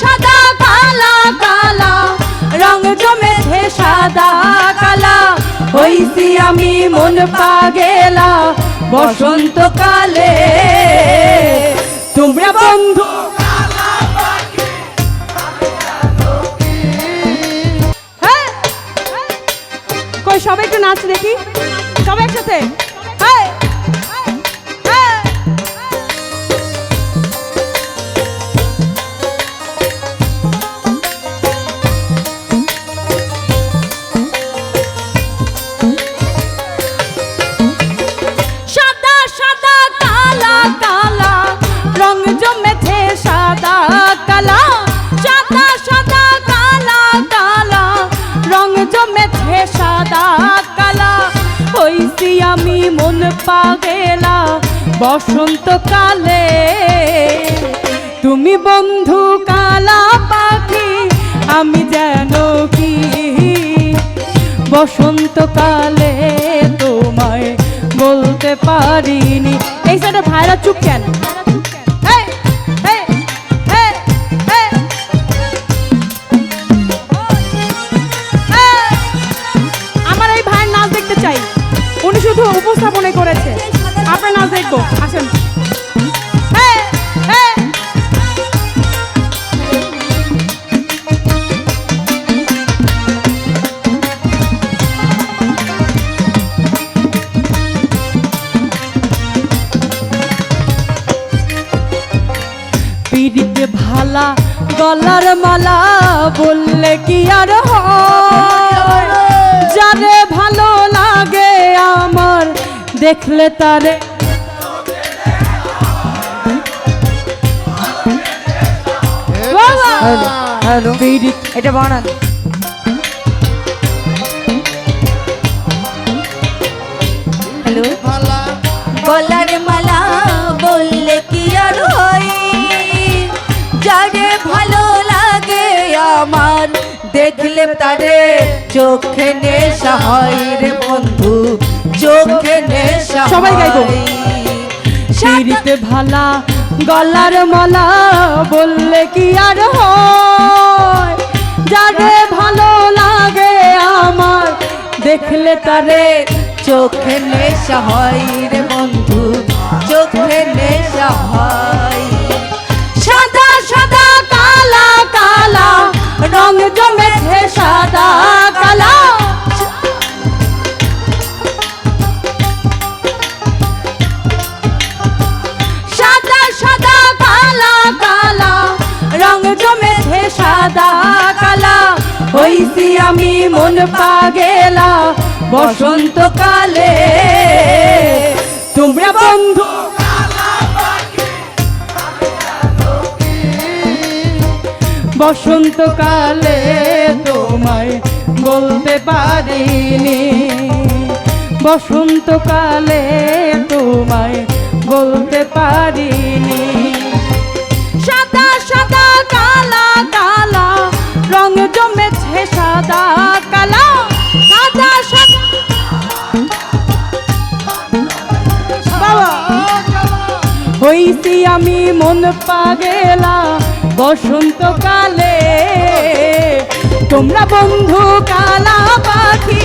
সাদা কালা কালা, রং জমেছে সাদা কালা। হইছি আমি মন পাগেলা বসন্তকালে তোমরা বন্ধু হ্যাঁ? সবাই একটু নাচ দেখি। সবাই একসাথে? বসন্তকালে তুমি বন্ধু কালা পাখি, আমি যেন কি? বসন্তকালে তোমায় বলতে পারিনি। এই সাইডে ভাইরা চুপ কেন? আমার এই ভাইয়ের নাচ দেখতে চাই। উনি শুধু উপস্থাপনে করেছে। আপনার দেখব। আসেন। ভালা গলার মালা বললে কি আর হয়? দেখলে তারে। এটা বানান। হ্যালো গলার মালা বললে কি আর যারে ভালো লাগে আমার দেখলে তারে চোখে নেশা হয় রে বন্ধু। চোখে নেশা সবাই গাইবো। সিঁড়িতে ভালা গলার মালা বললে কি আর হয়? যারে ভালো লাগে আমার দেখলে তারে চোখে নেশা হয় রে বন্ধু চোখে নেশা হয়। সাদা কালা, হইছি আমি মন পাগেলা, বসন্তকালে। তোমরা বন্ধু বসন্তকালে তোমায় বলতে পারিনি। বসন্তকালে তোমায় বলতে পারিনি। হইছি আমি মন পাগেলা, বসন্তকালে। তোমরা বন্ধু কালা পাখি,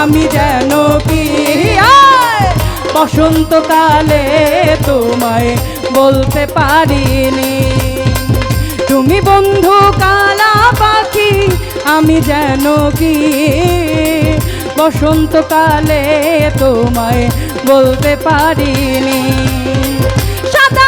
আমি যেন কি? বসন্তকালে তোমায় বলতে পারিনি। তুমি বন্ধু কালা পাখি, আমি যেন কি? বসন্তকালে তোমায় বলতে পারিনি।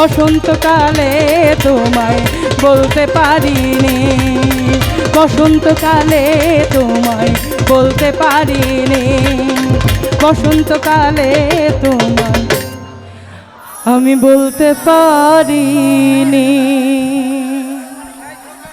বসন্তকালে তোমায় বলতে পারিনি। বসন্তকালে তোমায় বলতে পারিনি। বসন্তকালে তোমায় আমি বলতে পারিনি।